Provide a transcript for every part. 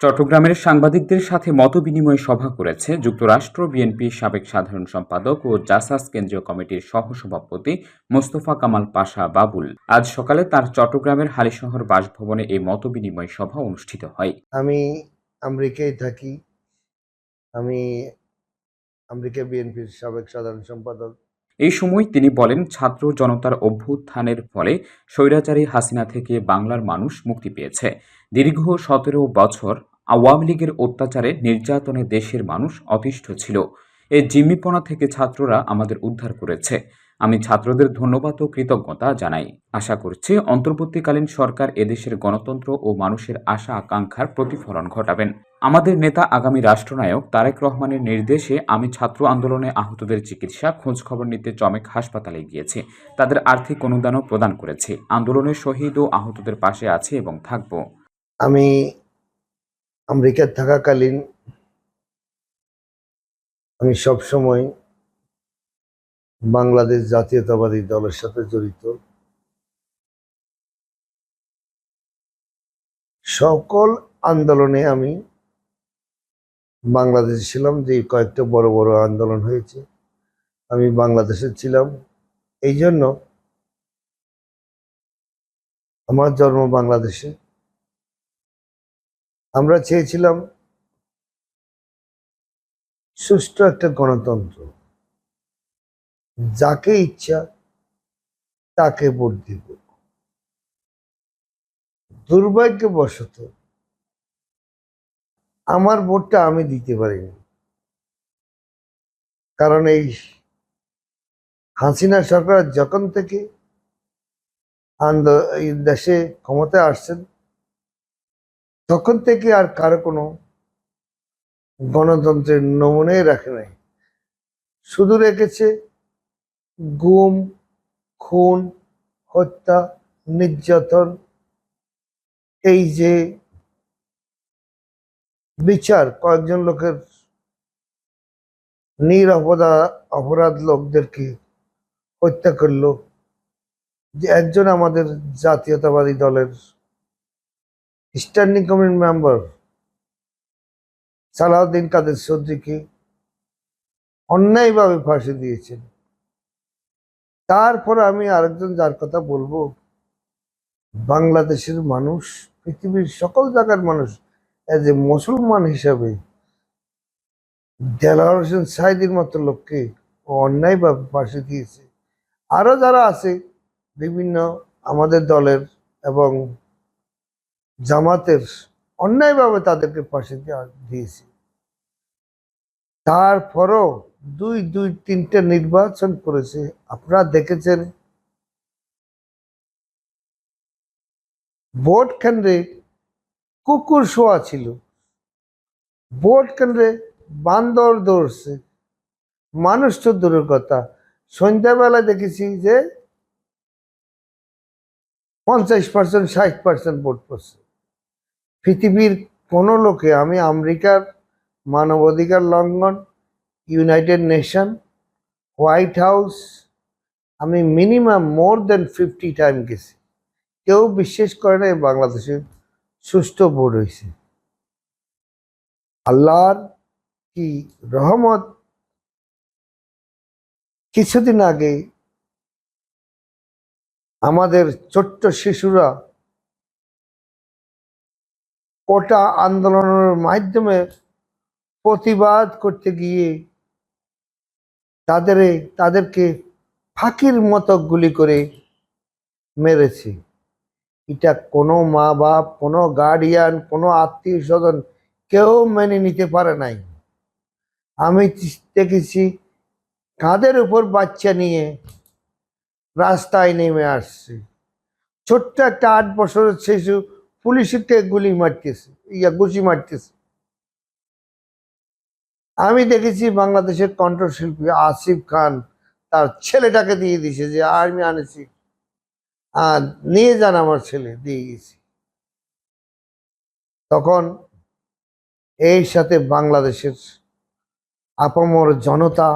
চট্টগ্রামের সাংবাদিকদের সাথে মতবিনিময় সভা করেছে যুক্তরাষ্ট্র বিএনপির সাবেক সাধারণ সম্পাদক ও জাসাস কেন্দ্রীয় কমিটির সহসভাপতি মোস্তফা কামাল পাশা বাবুল। আজ সকালে তার চট্টগ্রামের হালিশহর বাসভবনে এই মতবিনিময় সভা অনুষ্ঠিত হয়। আমি আমেরিকায় থাকি। আমি আমেরিকা বিএনপির সাবেক সাধারণ সম্পাদক। এই সময় তিনি বলেন ছাত্র জনতার অভ্যুত্থানের ফলে স্বৈরাচারী হাসিনা থেকে বাংলার মানুষ মুক্তি পেয়েছে। দীর্ঘ সতেরো বছর আওয়ামী লীগের অত্যাচারে নির্যাতনে দেশের মানুষ অতিষ্ঠ ছিল। এই জিম্মিপনা থেকে ছাত্ররা আমাদের উদ্ধার করেছে। আমি ছাত্রদের ধন্যবাদ ও কৃতজ্ঞতা জানাই। আশা করছি অন্তর্বর্তীকালীন সরকার এদেশের গণতন্ত্র ও মানুষের আশা আকাঙ্ক্ষার প্রতিফলন ঘটাবেন। আমাদের নেতা আগামী রাষ্ট্রনায়ক তারেক রহমানের নির্দেশে আমি ছাত্র আন্দোলনে আহতদের চিকিৎসা খোঁজ খবর নিতে চমেক হাসপাতালে গিয়েছি। তাদের আর্থিক অনুদানও প্রদান করেছে। আন্দোলনের শহীদ ও আহতদের পাশে আছে এবং থাকব। আমি আমেরিকায় থাকাকালীন আমি সব সময় বাংলাদেশ জাতীয়তাবাদী দলের সাথে জড়িত। সকল আন্দোলনে আমি বাংলাদেশে ছিলাম, যে কয়েকটা বড় বড় আন্দোলন হয়েছে, আমি বাংলাদেশে ছিলাম। এই জন্য আমার জন্ম বাংলাদেশে। আমরা চেয়েছিলাম সুষ্ঠু একটা গণতন্ত্র। যাকে ইচ্ছা, তাকে ভোট দিব। দুর্ভাগ্যবশত আমার ভোটটা আমি দিতে পারিনি। কারণ এই হাসিনা সরকার যখন থেকে আন্দো- এই দেশে ক্ষমতায় আসছেন তখন থেকে আর কারও কোনো গণতন্ত্রের নমুনাই রাখে নাই। শুধু রেখেছে গুম, খুন, হত্যা, নির্যাতন, এই যে বিচার, কয়েকজন লোকের নিরপদা অপরাধ লোকদেরকে হত্যা করল। যে একজন আমাদের জাতীয়তাবাদী দলের standing committee member Salahuddin Quader চৌধুরীকে অন্যায়ভাবে ফাঁসি দিয়েছেন। তারপর আমি আরেকজন যার কথা বলব, বাংলাদেশের মানুষ, পৃথিবীর সকল জায়গার মানুষ এজ এ মুসলমান হিসাবে, দেলাওয়ার হোসেন সাইদির মতো লোককে অন্যায়ভাবে ফাঁসি দিয়েছে। আরও যারা আছে, বিভিন্ন আমাদের দলের এবং জামাতের অন্যায়ভাবে তাদেরকে দেওয়া দিয়েছে। তারপরও দুই দুই, তিনটে নির্বাচন করেছে। আপনারা দেখেছেন। ভোট কেন্দ্রে কুকুর শোয়া ছিল। ভোট কেন্দ্রে বান্দর দৌড়ছে। মানুষ তো দূরের কথা। সন্ধ্যাবেলা দেখেছি যে পঞ্চাশ পার্সেন্ট, ষাট পার্সেন্ট ভোট পড়ছে। পৃথিবীর কোনো লোকে, আমি আমেরিকার মানবাধিকার লঙ্ঘন, ইউনাইটেড নেশন, হোয়াইট হাউস, আমি minimum more than fifty time গেছি। কেউ বিশ্বাস করে না বাংলাদেশে সুষ্ঠু ভোট হয়েছে। আল্লাহর কি রহমত? কিছুদিন আগে আমাদের ছোট্ট শিশুরা কোটা আন্দোলনের মাধ্যমে প্রতিবাদ করতে গিয়ে তাদের তাদেরকে ফাঁকির মতো গুলি করে মেরেছে। এটা কোনো মা বাপ কোনো গার্ডিয়ান কোনো আত্মীয় স্বজন কেউ মেনে নিতে পারে নাই। আমি দেখেছি কাঁধের উপর বাচ্চা নিয়ে রাস্তায় নেমে আসছে। ছোট্ট একটা আট বছরের শিশু পুলিশকে গুলি মারতেছে, ইয়া গুছি মারতেছে। আমি দেখেছি বাংলাদেশের কণ্ঠশিল্পী আসিফ খান, তার ছেলেটাকে দিয়ে দিছে যে আমি আনেছি, আর নিয়ে যান আমার ছেলে, দিয়ে গেছি। তখন এই সাথে বাংলাদেশের আপামর জনতা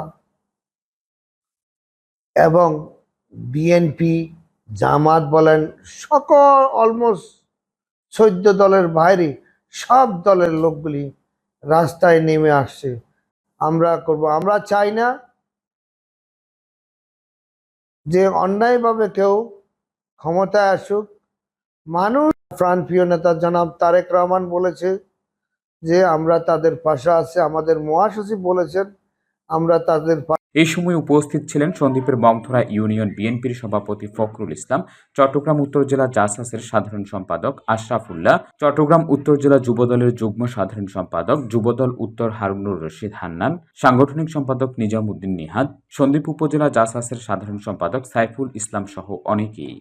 এবং বিএনপি, জামাত বলেন, সকল অলমোস্ট চোদ্দ দলের বাইরে সব দলের লোকগুলি রাস্তায় নেমে আসছে। আমরা করব, আমরা চাই না যে অন্যায়ভাবে কেউ ক্ষমতায় আসুক। মানুষ প্রাণপ্রিয় নেতা জনাব তারেক রহমান বলেছে যে, আমরা তাদের পাশে আছে, আমাদের মহাসচিব বলেছেন আমরা তাদের এই সময় উপস্থিত ছিলেন সন্দীপের মগধরা ইউনিয়ন বিএনপির সভাপতি ফখরুল ইসলাম, চট্টগ্রাম উত্তর জেলা জাসাসের সাধারণ সম্পাদক আশরাফুল্লাহ, চট্টগ্রাম উত্তর জেলা যুবদলের যুগ্ম সাধারণ সম্পাদক যুবদল উত্তর হারুনুর রশিদ হান্নান, সাংগঠনিক সম্পাদক নিজামুদ্দিন নিহাদ, সন্দীপ উপজেলা জাসাসের সাধারণ সম্পাদক সাইফুল ইসলাম সহ অনেকেই।